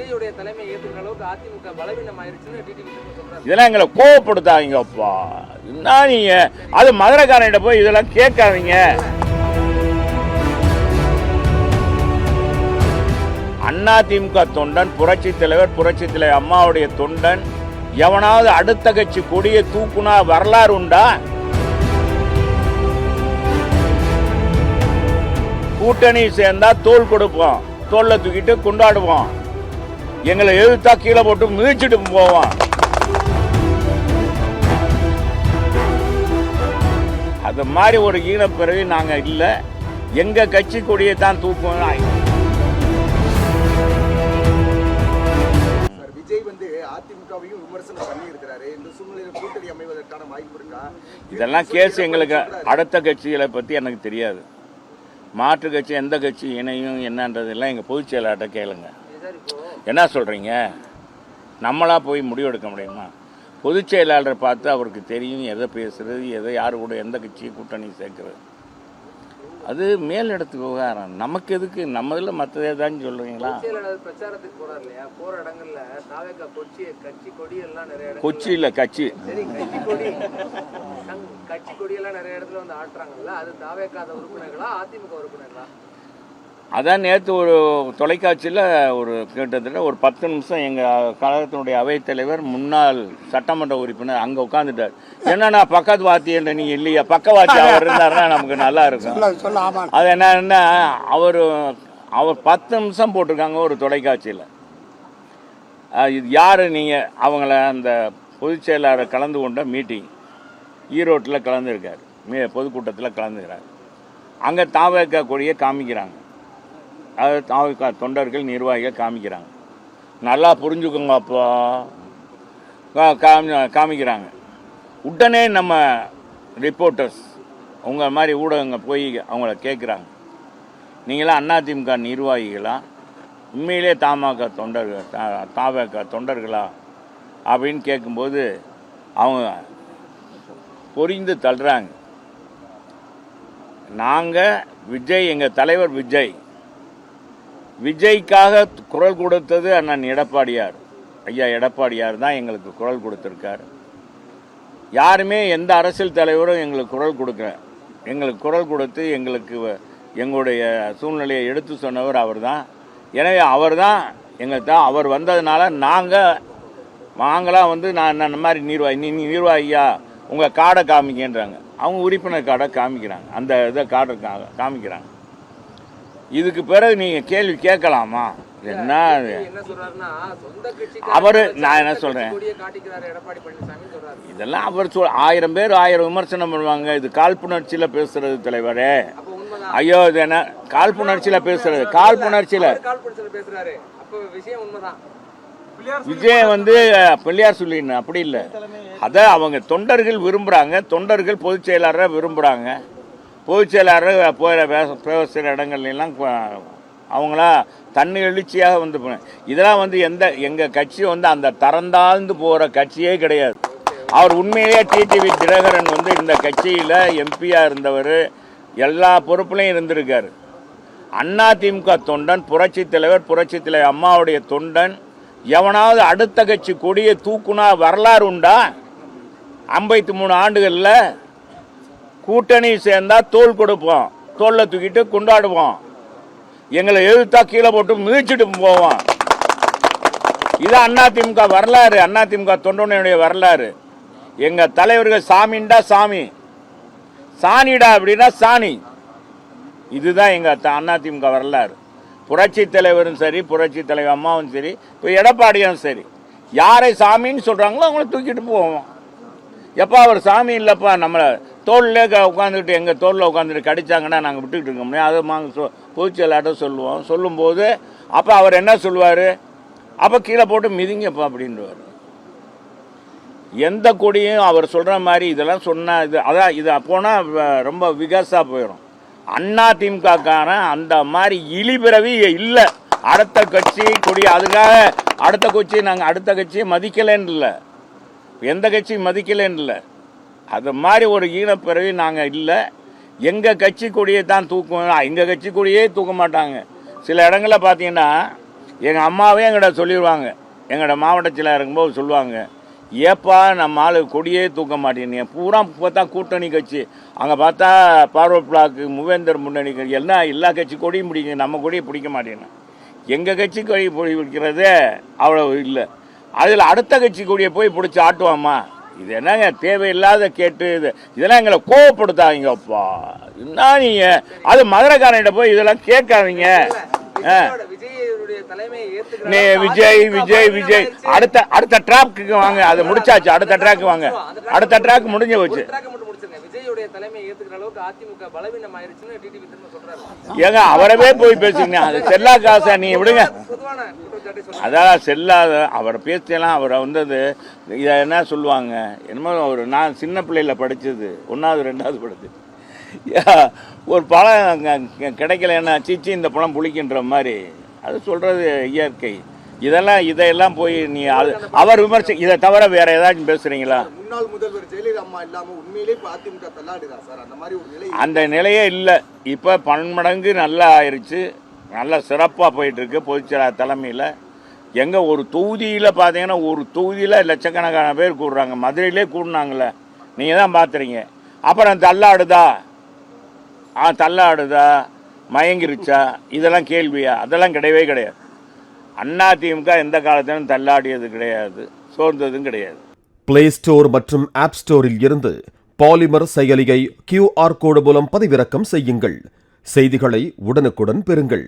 விஜயுடைய தலைமை ஏற்றுக்கிற அளவுக்கு அதிமுக பலவீனம் ஆயிருச்சுன்னு டிடிவி இதெல்லாம் எங்களை கோவப்படுத்தாதீங்கப்பா என்ன நீங்க அது மதுரைக்காரன்கிட்ட போய் இதெல்லாம் கேட்காதீங்க. அண்ணா திமுக தொண்டன் புரட்சி தலைவர் புரட்சி தலைவர் அம்மாவுடைய தொண்டன் எவனாவது அடுத்த கட்சி கொடியை தூக்குனா வரலாறு உண்டா? கூட்டணி சேர்ந்தா தோல் கொடுப்போம் தோல்லை தூக்கிட்டு கொண்டாடுவோம். எங்களை எதிர்த்தா கீழே போட்டு மிதிச்சிட்டு போவோம் அது மாதிரி ஒரு ஈனப்பிறவி நாங்க இல்ல. எங்க கட்சி கொடியை தான் தூக்குவோம் இதெல்லாம் கேஸ் எங்களுக்கு அடுத்த கட்சிகளை பத்தி எனக்கு தெரியாது. மாற்று கட்சி எந்த கட்சி இணையும் என்னன்றதெல்லாம் எங்க பொதுச் செயலாளர்கிட்ட கேளுங்க. என்ன சொல்றீங்க? நம்மளா போய் முடிவெடுக்க முடியுமா? பொதுச் செயலாளரை பார்த்து அவருக்கு தெரியும் எதை பேசுறது எதை யாரு கூட எந்த கட்சியை கூட்டணி சேர்க்கிறது. அது மேலிடத்து விவகாரம். நமக்கு எதுக்கு? நம்ம இதில் மற்றதே தான் சொல்றீங்களா? செயலாளர் பிரச்சாரத்துக்கு போறாரு இல்லையா? போற இடங்கள்ல கொச்சி கட்சி கொடி எல்லாம் நிறைய கொச்சி இல்லை கட்சி. கட்சி கொடி. எல்லாம் நிறைய இடத்துல வந்து ஆட்டுறாங்கல்ல? அது தாவேக்காத உறுப்பினர்களா அதிமுக உறுப்பினர்களா? அதான் நேற்று ஒரு தொலைக்காட்சியில் ஒரு கிட்டத்தட்ட ஒரு பத்து நிமிஷம் எங்கள் கழகத்தினுடைய அவைத்தலைவர் முன்னாள் சட்டமன்ற உறுப்பினர் அங்கே உட்காந்துட்டார் என்னன்னா பக்கத்து வாத்தியன்ற நீ இல்லையா? பக்கவாத்தி அவர் இருந்தாருன்னா நமக்கு நல்லா இருக்கும். அது என்னன்னா அவர் அவர் பத்து நிமிஷம் போட்டிருக்காங்க ஒரு தொலைக்காட்சியில். இது யார் நீங்கள் அவங்கள அந்த பொதுச் செயலாளர் கலந்து கொண்ட மீட்டிங். ஈரோட்டில் கலந்துருக்கார். மீ பொதுக்கூட்டத்தில் கலந்துக்கிறார். அங்கே தாவக கொடியை காமிக்கிறாங்க. அது தாவக தொண்டர்கள் நிர்வாகிகள் காமிக்கிறாங்க. நல்லா புரிஞ்சுக்கோங்க அப்போ. காமி காமிக்கிறாங்க. உடனே நம்ம ரிப்போர்ட்டர்ஸ் உங்கள் மாதிரி ஊடகங்கள் போய் அவங்கள கேட்குறாங்க நீங்களாம் அதிமுக நிர்வாகிகளா? உண்மையிலே தமாக தொண்டர்கள் தா- தாவக தொண்டர்களா? அப்படின்னு கேட்கும்போது அவங்க பொறிந்து தள்ளுறாங்க. நாங்கள் விஜய் எங்கள் தலைவர் விஜய் விஜய்க்காக குரல் கொடுத்தது அண்ணன் எடப்பாடியார். ஐயா எடப்பாடியார் தான் எங்களுக்கு குரல் கொடுத்துருக்காரு. யாருமே எந்த அரசியல் தலைவரும் எங்களுக்கு குரல் கொடுக்கல. எங்களுக்கு குரல் கொடுத்து எங்களுக்கு வ- எங்களுடைய சூழ்நிலையை எடுத்து சொன்னவர் அவர் தான் எனவே அவர் தான் எங்கள் தான் அவர் வந்ததுனால நாங்கள் நாங்களாம் வந்து நான் இந்த மாதிரி நிர்வாகி நீ நீ நிர்வாகியா? உங்கள் கார்டை காமிக்கன்றாங்க. அவங்க உறுப்பினர் கார்டை காமிக்கிறாங்க. அந்த இதை காடை காமிக்கிறாங்க. இதுக்கு பிறகு நீங்கள் கேள்வி கேட்கலாமா? என்ன இது? என்ன சொல்றாருன்னா சொந்த கட்சி அவரு நான் என்ன சொல்றேன்? கொடியை காட்டிக்கிறாரு எடப்பாடி பழனிசாமி சொல்றாரு. இதெல்லாம் அவர் சொல் ஆயிரம் பேர் ஆயிரம் விமர்சனம் பண்ணுவாங்க. இது காழ்ப்புணர்ச்சியில் பேசுறது தலைவரே. அப்ப உண்மைதான். ஐயோ இது என்ன? காழ்ப்புணர்ச்சியில் பேசுறது. காழ்ப்புணர்ச்சியில் அவர் கால் பிடிச்சல பேசுறாரு. அப்ப விஷயம் உண்மைதான். விஜய் வந்து பிள்ளையார் சொல்லின்னு அப்படி இல்லை. அதை அவங்க தொண்டர்கள் விரும்புகிறாங்க தொண்டர்கள் பொதுச் செயலாளரை விரும்புகிறாங்க பொதுச் செயலாளர் போகிற பேச பேசுகிற இடங்கள்லாம் அவங்களா தண்ணி எழுச்சியாக வந்து இதெல்லாம் வந்து எந்த எங்கள் கட்சி வந்து அந்த தரந்தாழ்ந்து போகிற கட்சியே கிடையாது. அவர் உண்மையிலேயே டிடிவி தினகரன் வந்து இந்த கட்சியில் எம்பியாக இருந்தவர் எல்லா பொறுப்புலையும் இருந்திருக்கார். அண்ணா திமுக தொண்டன் புரட்சி தலைவர் புரட்சி தலைவர் அம்மாவுடைய தொண்டன் எவனாவது அடுத்த கட்சி கொடியை தூக்குனா வரலாறு உண்டா? ஐம்பத்தி மூணு ஆண்டுகளில் கூட்டணி சேர்ந்தா தோல் கொடுப்போம் தோல்ல தூக்கிட்டு கொண்டாடுவோம் எங்களை எழுத்தா கீழே போட்டு மிதிச்சிட்டு போவோம் இது அதிமுக வரலாறு அதிமுக தொண்டனுடைய வரலாறு. எங்க தலைவர்கள் சாமின்டா சாமி. சாணிடா அப்படின்னா சாணி. இதுதான் எங்க அதிமுக வரலாறு. புரட்சி தலைவரும் சரி புரட்சி தலைவர் அம்மாவும் சரி இப்போ எடப்பாடியும் சரி. யாரை சாமின்னு சொல்றாங்களோ அவங்கள தூக்கிட்டு போவோம். எப்பா அவர் சாமி இல்லைப்பா நம்மளை தோல்லே உட்காந்துக்கிட்டு எங்கள் தோளில் உட்காந்துட்டு கடிச்சாங்கன்னா நாங்கள் விட்டுக்கிட்டு இருக்க முடியும் அதை நாங்கள் சொ பொதுச்செயலாட்ட சொல்லுவோம். சொல்லும்போது அப்போ அவர் என்ன சொல்லுவார்? அப்போ கீழே போட்டு மிதிங்கப்பா அப்படின்றவர். எந்த கொடியும் அவர் சொல்கிற மாதிரி இதெல்லாம் சொன்னால் இது அதான் இது போனால் ரொம்ப விகாசாக போயிடும் அண்ணா திமுகக்காரன் அந்த மாதிரி இழிபிறவி இல்லை. அடுத்த கட்சி கொடி அதுக்காக அடுத்த கட்சி நாங்கள் அடுத்த கட்சியை மதிக்கலைன்னு இல்லை எந்த கட்சியும் மதிக்கலைன்னு இல்லை அது மாதிரி ஒரு ஈனப்பிறவி நாங்கள் இல்லை. எங்கள் கட்சி கொடியை தான் தூக்குவோம். எங்கள் கட்சி கொடியே தூக்க மாட்டாங்க. சில இடங்களில் பார்த்தீங்கன்னா எங்கள் அம்மாவே எங்கள்கிட்ட சொல்லிடுவாங்க எங்களோட மாவட்டத்தில் இருக்கும்போது சொல்லுவாங்க ஏப்பா நம்ம ஆள் கொடியே தூக்க மாட்டேன் பூரா பார்த்தா கூட்டணி கட்சி. அங்கே பார்த்தா பார்வர்ட் பிளாக்கு மூவேந்தர் முன்னணி எல்லாம் எல்லா கட்சி கொடியும் பிடிங்க நம்ம கொடியை பிடிக்க மாட்டேன்னு. எங்கள் கட்சி கொடி பிடிக்கிறதே அவ்வளோ இல்லை. அதில் அடுத்த கட்சி கொடியை போய் பிடிச்சி ஆட்டுவாம்மா இது என்னங்க தேவையில்லாத கேட்டு இது இதெல்லாம் எங்களை கோவப்படுத்தாதீங்கப்பா. என்ன நீங்கள் அது மதுரைக்காரன்கிட்ட போய் இதெல்லாம் கேட்காதீங்க. ஆ. நீ விஜய் விஜய் விஜய். அடுத்த அடுத்த ட்ராக்கு வாங்க. அது முடிச்சாச்சு. அடுத்த ட்ராக் வாங்க. அடுத்த ட்ராக் முடிஞ்சு போச்சு. தலைமையை ஏத்துக்கிற அளவுக்கு அதிமுக பலவீனம் ஆயிருச்சுன்னு டிடிவி திரும்ப சொல்றாரு. ஏங்க அவரவே போய் பேசுங்க. அது செல்லா காசா நீ விடுங்க. அதான் செல்லாத அவரை பேசலாம் அவரை வந்தது இதை என்ன சொல்லுவாங்க? என்னமோ ஒரு நான் சின்ன பிள்ளையில படிச்சது ஒன்றாவது ரெண்டாவது படிச்சது. யா, ஒரு பழம் கிடைக்கலன்னா சீச்சி இந்த பழம் புளிக்கின்ற மாதிரி. அது சொல்றது இயற்கை. இதெல்லாம் இதையெல்லாம் போய் நீ அவர் விமர்சி இதை தவிர வேற ஏதாச்சும் பேசுறீங்களா? முன்னாள் முதல்வர் ஜெயலலிதா அம்மா இல்லாம உண்மையிலே இப்ப அதிமுக தள்ளாடுதா சார்? அந்த மாதிரி ஒரு நிலை அந்த நிலையே இல்லை. இப்போ பன்மடங்கு நல்லா ஆயிருச்சு. நல்லா சிறப்பாக போயிட்டு இருக்கு பொதுச்செயலாளர் தலைமையில். எங்கே ஒரு தொகுதியில் பார்த்தீங்கன்னா ஒரு தொகுதியில் லட்சக்கணக்கான பேர் கூடுறாங்க. மதுரையிலே கூடுனாங்களே நீங்கள் தான் பார்த்துறீங்க அப்புறம் தள்ளாடுதா? ஆ தள்ளாடுதா? மயங்கிருச்சா? இதெல்லாம் கேள்வியா? அதெல்லாம் கிடையவே கிடையாது. அண்ணா திமுக எந்த காலத்திலும் தள்ளாடியது கிடையாது சோர்ந்ததும் கிடையாது. பிளே ஸ்டோர் மற்றும் ஆப் ஸ்டோரில் இருந்து பாலிமர் செயலியை கியூஆர் கோடு மூலம் பதிவிறக்கம் செய்யுங்கள். செய்திகளை உடனுக்குடன் பெறுங்கள்.